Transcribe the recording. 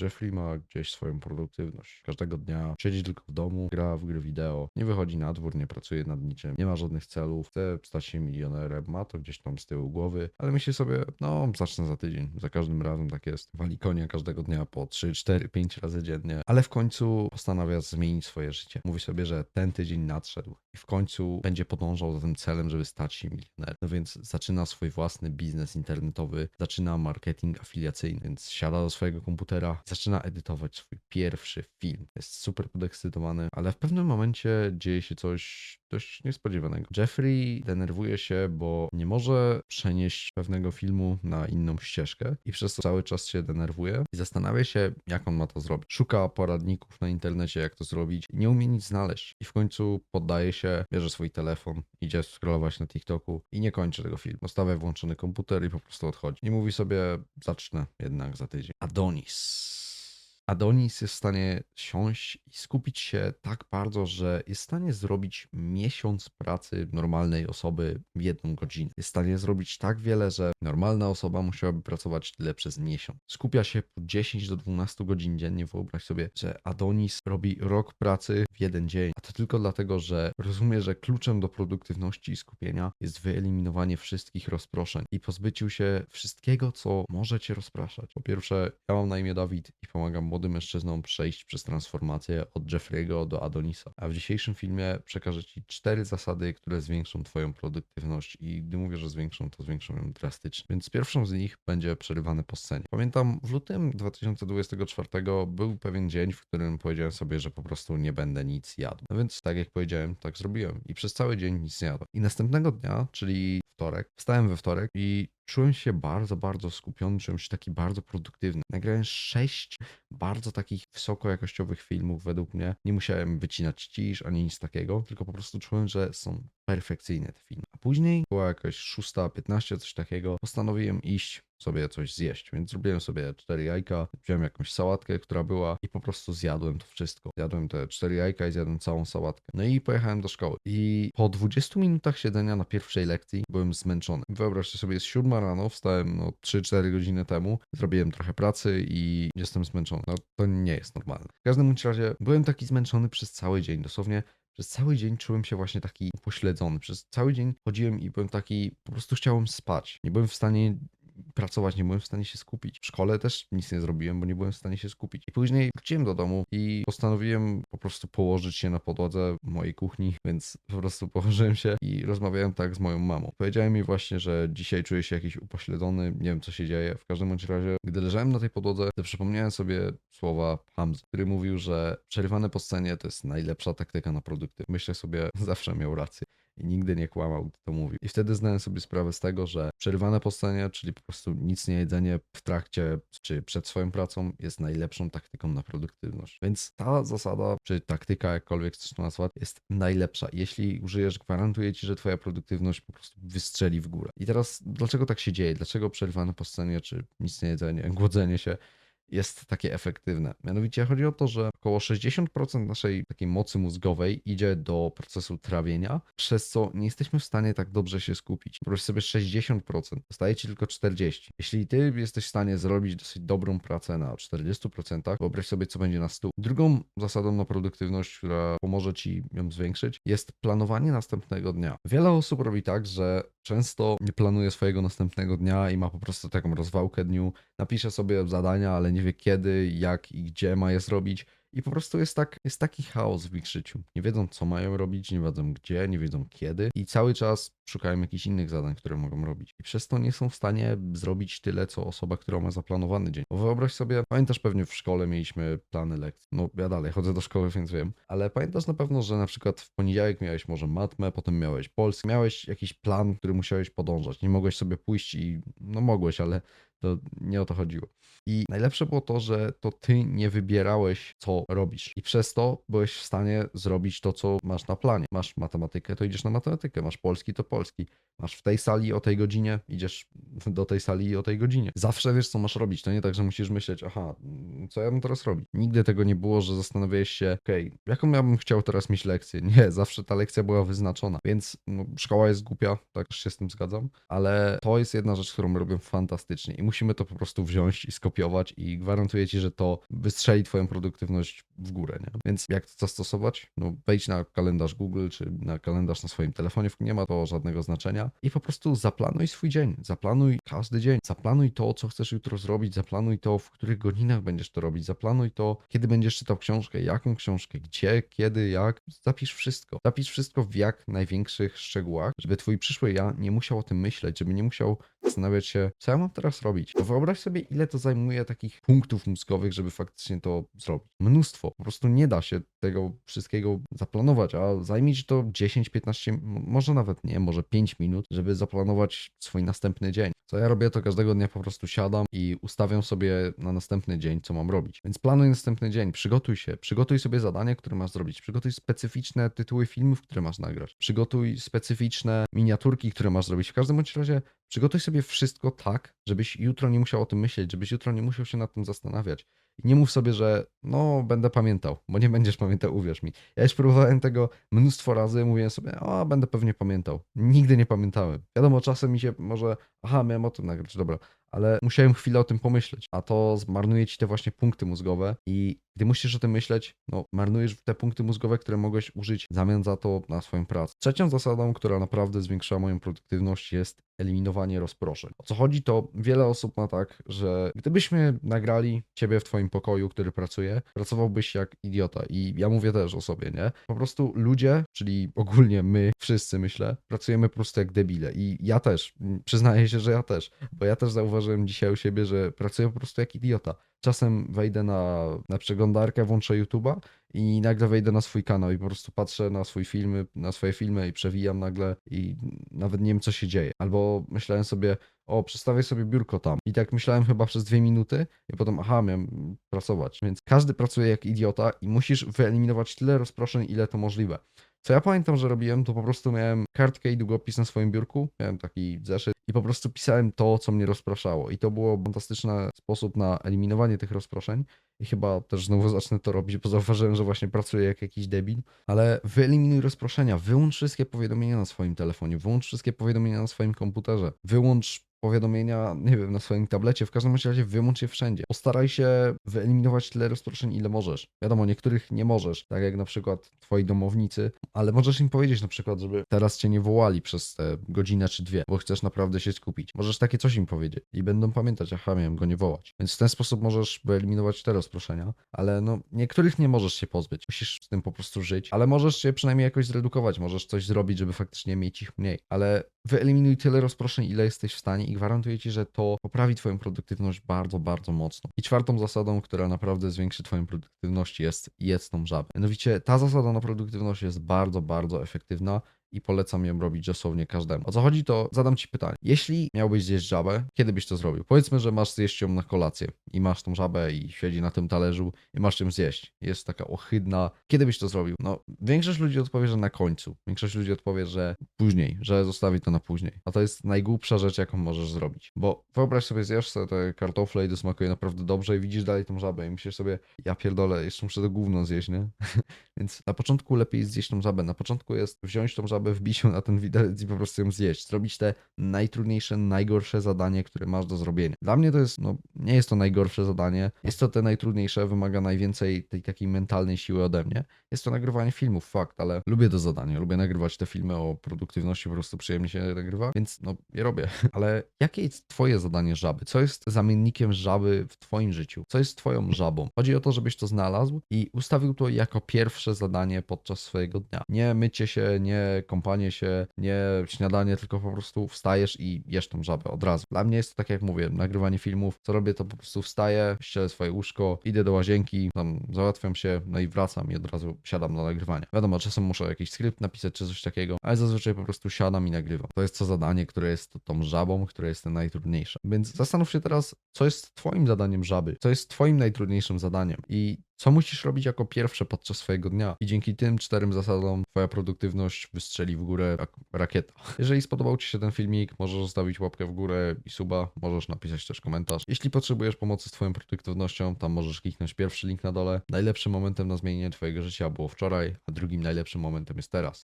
Jeffrey ma gdzieś swoją produktywność. Każdego dnia siedzi tylko w domu, gra w gry wideo, nie wychodzi na dwór, nie pracuje nad niczym, nie ma żadnych celów, chce stać się milionerem, ma to gdzieś tam z tyłu głowy, ale myśli sobie, no zacznę za tydzień. Za każdym razem tak jest. Wali konia każdego dnia po 3, 4, 5 razy dziennie, ale w końcu postanawia zmienić swoje życie. Mówi sobie, że ten tydzień nadszedł i w końcu będzie podążał za tym celem, żeby stać się milionerem. No więc zaczyna swój własny biznes internetowy, zaczyna marketing afiliacyjny, więc siada do swojego komputera, zaczyna edytować swój pierwszy film. Jest super podekscytowany, ale w pewnym momencie dzieje się coś dość niespodziewanego. Jeffrey denerwuje się, bo nie może przenieść pewnego filmu na inną ścieżkę i przez to cały czas się denerwuje i zastanawia się, jak on ma to zrobić. Szuka poradników na internecie, jak to zrobić. Nie umie nic znaleźć i w końcu poddaje się, bierze swój telefon, idzie scrollować na TikToku i nie kończy tego filmu. Zostawia włączony komputer i po prostu odchodzi. I mówi sobie, zacznę jednak za tydzień. Adonis. Adonis jest w stanie siąść i skupić się tak bardzo, że jest w stanie zrobić miesiąc pracy normalnej osoby w jedną godzinę. Jest w stanie zrobić tak wiele, że normalna osoba musiałaby pracować tyle przez miesiąc. Skupia się po 10 do 12 godzin dziennie. Wyobraź sobie, że Adonis robi rok pracy w jeden dzień, a to tylko dlatego, że rozumie, że kluczem do produktywności i skupienia jest wyeliminowanie wszystkich rozproszeń i pozbyciu się wszystkiego, co może cię rozpraszać. Po pierwsze, ja mam na imię Dawid i pomagam mężczyznom przejść przez transformację od Jeffrey'ego do Adonisa. A w dzisiejszym filmie przekażę Ci cztery zasady, które zwiększą Twoją produktywność i gdy mówię, że zwiększą, to zwiększą ją drastycznie. Więc pierwszą z nich będzie przerywane po scenie. Pamiętam, w lutym 2024 był pewien dzień, w którym powiedziałem sobie, że po prostu nie będę nic jadł. No więc tak jak powiedziałem, tak zrobiłem i przez cały dzień nic nie jadłem. I następnego dnia, czyli wtorek, wstałem we wtorek i czułem się bardzo, bardzo skupiony, czułem się taki bardzo produktywny. Nagrałem sześć bardzo takich wysokojakościowych filmów według mnie. Nie musiałem wycinać cisz ani nic takiego, tylko po prostu czułem, że są perfekcyjne te filmy. A później była jakaś 6.15, coś takiego. Postanowiłem iść sobie coś zjeść, więc zrobiłem sobie cztery jajka, wziąłem jakąś sałatkę, która była i po prostu zjadłem to wszystko. Zjadłem te cztery jajka i zjadłem całą sałatkę. No i pojechałem do szkoły. I po 20 minutach siedzenia na pierwszej lekcji byłem zmęczony. Wyobraźcie sobie, jest siódma rano, wstałem no 3-4 godziny temu, zrobiłem trochę pracy i jestem zmęczony. No to nie jest normalne. W każdym razie byłem taki zmęczony przez cały dzień, dosłownie przez cały dzień czułem się właśnie taki upośledzony. Przez cały dzień chodziłem i byłem taki, po prostu chciałem spać. Nie byłem w stanie pracować, nie byłem w stanie się skupić. W szkole też nic nie zrobiłem, bo nie byłem w stanie się skupić. I później wróciłem do domu i postanowiłem po prostu położyć się na podłodze mojej kuchni, więc po prostu położyłem się i rozmawiałem tak z moją mamą. Powiedziałem mi właśnie, że dzisiaj czuję się jakiś upośledzony, nie wiem co się dzieje. W każdym bądź razie, gdy leżałem na tej podłodze, to przypomniałem sobie słowa Hamza, który mówił, że przerywane po scenie to jest najlepsza taktyka na produkty. Myślę sobie, zawsze miał rację i nigdy nie kłamał, gdy to mówił. I wtedy zdałem sobie sprawę z tego, że przerywane po scenie, czyli po prostu nic nie jedzenie w trakcie czy przed swoją pracą jest najlepszą taktyką na produktywność. Więc ta zasada, czy taktyka, jakkolwiek chcesz to nazwać, jest najlepsza. Jeśli użyjesz, gwarantuję ci, że twoja produktywność po prostu wystrzeli w górę. I teraz, dlaczego tak się dzieje? Dlaczego przerywane po scenie, czy nic nie jedzenie, głodzenie się jest takie efektywne. Mianowicie chodzi o to, że około 60% naszej takiej mocy mózgowej idzie do procesu trawienia, przez co nie jesteśmy w stanie tak dobrze się skupić. Wyobraź sobie 60%, zostaje ci tylko 40%. Jeśli ty jesteś w stanie zrobić dosyć dobrą pracę na 40%, wyobraź sobie, co będzie na 100%. Drugą zasadą na produktywność, która pomoże ci ją zwiększyć, jest planowanie następnego dnia. Wiele osób robi tak, że często nie planuje swojego następnego dnia i ma po prostu taką rozwałkę dniu. Napisze sobie zadania, ale nie wie kiedy, jak i gdzie ma je zrobić. I po prostu jest, tak, jest taki chaos w ich życiu. Nie wiedzą, co mają robić, nie wiedzą gdzie, nie wiedzą kiedy i cały czas szukają jakichś innych zadań, które mogą robić. I przez to nie są w stanie zrobić tyle, co osoba, która ma zaplanowany dzień. Bo wyobraź sobie, pamiętasz pewnie w szkole mieliśmy plany lekcji. No ja dalej chodzę do szkoły, więc wiem. Ale pamiętasz na pewno, że na przykład w poniedziałek miałeś może matmę, potem miałeś polski, miałeś jakiś plan, który musiałeś podążać. Nie mogłeś sobie pójść i no mogłeś, ale to nie o to chodziło. I najlepsze było to, że to ty nie wybierałeś, co robisz. I przez to byłeś w stanie zrobić to, co masz na planie. Masz matematykę, to idziesz na matematykę. Masz polski, to polski. Masz w tej sali o tej godzinie, idziesz do tej sali o tej godzinie. Zawsze wiesz, co masz robić. To nie tak, że musisz myśleć, aha, co ja bym teraz robić. Nigdy tego nie było, że zastanawiałeś się, okej, okay, jaką ja bym chciał teraz mieć lekcję. Nie, zawsze ta lekcja była wyznaczona. Więc no, szkoła jest głupia, tak się z tym zgadzam, ale to jest jedna rzecz, którą robię fantastycznie. I musimy to po prostu wziąć i skopiować i gwarantuję ci, że to wystrzeli twoją produktywność w górę, nie? Więc jak to zastosować? No wejdź na kalendarz Google, czy na kalendarz na swoim telefonie, nie ma to żadnego znaczenia i po prostu zaplanuj swój dzień, zaplanuj każdy dzień, zaplanuj to, co chcesz jutro zrobić, zaplanuj to, w których godzinach będziesz to robić, zaplanuj to, kiedy będziesz czytał książkę, jaką książkę, gdzie, kiedy, jak, zapisz wszystko. Zapisz wszystko w jak największych szczegółach, żeby twój przyszły ja nie musiał o tym myśleć, żeby nie musiał zastanawiać się, co ja mam teraz robić. Bo wyobraź sobie, ile to zajmuje takich punktów mózgowych, żeby faktycznie to zrobić. Mnóstwo. Po prostu nie da się tego wszystkiego zaplanować, a zajmie ci to 10-15, m- może nawet nie, może 5 minut, żeby zaplanować swój następny dzień. Co ja robię, to każdego dnia po prostu siadam i ustawiam sobie na następny dzień, co mam robić. Więc planuj następny dzień, przygotuj się, przygotuj sobie zadanie, które masz zrobić, przygotuj specyficzne tytuły filmów, które masz nagrać, przygotuj specyficzne miniaturki, które masz zrobić. W każdym bądź razie przygotuj sobie wszystko tak, żebyś jutro nie musiał o tym myśleć, żebyś jutro nie musiał się nad tym zastanawiać. I nie mów sobie, że no, będę pamiętał, bo nie będziesz pamiętał, uwierz mi. Ja już próbowałem tego mnóstwo razy, mówiłem sobie, o, będę pewnie pamiętał. Nigdy nie pamiętałem. Wiadomo, czasem mi się może, aha, miałem o tym nagrać, dobra, ale musiałem chwilę o tym pomyśleć, a to zmarnuje ci te właśnie punkty mózgowe i gdy musisz o tym myśleć, no marnujesz te punkty mózgowe, które mogłeś użyć w zamian za to na swoją pracę. Trzecią zasadą, która naprawdę zwiększyła moją produktywność jest eliminowanie rozproszeń. O co chodzi, to wiele osób ma tak, że gdybyśmy nagrali ciebie w twoim pokoju, który pracuje, pracowałbyś jak idiota i ja mówię też o sobie, nie? Po prostu ludzie, czyli ogólnie my, wszyscy myślę, pracujemy po prostu jak debile i ja też, przyznaję się, że ja też, bo ja też zauważyłem dzisiaj u siebie, że pracuję po prostu jak idiota. Czasem wejdę na, na przeglądarkę, włączę YouTube'a i nagle wejdę na swój kanał i po prostu patrzę na swój filmy, na swoje filmy i przewijam nagle i nawet nie wiem co się dzieje. Albo myślałem sobie, o przestawię sobie biurko tam. I tak myślałem chyba przez dwie minuty i potem aha, miałem pracować. Więc każdy pracuje jak idiota i musisz wyeliminować tyle rozproszeń, ile to możliwe. Co ja pamiętam, że robiłem, to po prostu miałem kartkę i długopis na swoim biurku, miałem taki zeszyt i po prostu pisałem to, co mnie rozpraszało. I to było fantastyczny sposób na eliminowanie tych rozproszeń. I chyba też znowu zacznę to robić, bo zauważyłem, że właśnie pracuję jak jakiś debil. Ale wyeliminuj rozproszenia, wyłącz wszystkie powiadomienia na swoim telefonie, wyłącz wszystkie powiadomienia na swoim komputerze, wyłącz powiadomienia, nie wiem, na swoim tablecie, w każdym razie wyłącz je wszędzie. Postaraj się wyeliminować tyle rozproszeń, ile możesz. Wiadomo, niektórych nie możesz, tak jak na przykład twoi domownicy, ale możesz im powiedzieć na przykład, żeby teraz cię nie wołali przez te godzinę czy dwie, bo chcesz naprawdę się skupić. Możesz takie coś im powiedzieć i będą pamiętać, aha, miałem go nie wołać. Więc w ten sposób możesz wyeliminować te rozproszenia, ale no, niektórych nie możesz się pozbyć. Musisz z tym po prostu żyć, ale możesz je przynajmniej jakoś zredukować, możesz coś zrobić, żeby faktycznie mieć ich mniej, ale wyeliminuj tyle rozproszeń, ile jesteś w stanie i gwarantuję ci, że to poprawi twoją produktywność bardzo, bardzo mocno. I czwartą zasadą, która naprawdę zwiększy twoją produktywność jest jedz tą żabę. Mianowicie ta zasada na produktywność jest bardzo, bardzo efektywna i polecam ją robić dosłownie każdemu. O co chodzi, to zadam ci pytanie. Jeśli miałbyś zjeść żabę, kiedy byś to zrobił? Powiedzmy, że masz zjeść ją na kolację i masz tą żabę i siedzi na tym talerzu i masz ją zjeść. Jest taka ohydna. Kiedy byś to zrobił? No, większość ludzi odpowie, że na końcu. Większość ludzi odpowie, że później, że zostawi to na później. A to jest najgłupsza rzecz, jaką możesz zrobić. Bo wyobraź sobie, zjesz sobie te kartofle i dosmakuje naprawdę dobrze i widzisz dalej tą żabę i myślisz sobie, ja pierdolę, jeszcze muszę to gówno zjeść, nie? Więc na początku lepiej zjeść tą żabę. Na początku jest wziąć tą żabę, wbić ją na ten widelec i po prostu ją zjeść. Zrobić te najtrudniejsze, najgorsze zadanie, które masz do zrobienia. Dla mnie to jest, no, nie jest to najgorsze zadanie. Jest to te najtrudniejsze, wymaga najwięcej tej takiej mentalnej siły ode mnie. Jest to nagrywanie filmów, fakt, ale lubię to zadanie. Lubię nagrywać te filmy o produktywności, po prostu przyjemnie się nagrywa, więc no, je robię. Ale jakie jest twoje zadanie żaby? Co jest zamiennikiem żaby w twoim życiu? Co jest twoją żabą? Chodzi o to, żebyś to znalazł i ustawił to jako pierwsze zadanie podczas swojego dnia. Nie mycie się, nie kąpanie się, nie śniadanie, tylko po prostu wstajesz i jesz tą żabę od razu. Dla mnie jest to tak jak mówię, nagrywanie filmów. Co robię, to po prostu wstaję, ścielę swoje łóżko, idę do łazienki, tam załatwiam się, no i wracam i od razu siadam na nagrywanie. Wiadomo, czasem muszę jakiś skrypt napisać czy coś takiego, ale zazwyczaj po prostu siadam i nagrywam. To jest to zadanie, które jest tą żabą, które jest najtrudniejsze. Więc zastanów się teraz, co jest twoim zadaniem żaby, co jest twoim najtrudniejszym zadaniem i co musisz robić jako pierwsze podczas swojego dnia. I dzięki tym czterem zasadom twoja produktywność wystrzeli w górę jak rakieta. Jeżeli spodobał ci się ten filmik, możesz zostawić łapkę w górę i suba, możesz napisać też komentarz. Jeśli potrzebujesz pomocy z twoją produktywnością, tam możesz kliknąć pierwszy link na dole. Najlepszym momentem na zmienienie twojego życia było wczoraj, a drugim najlepszym momentem jest teraz.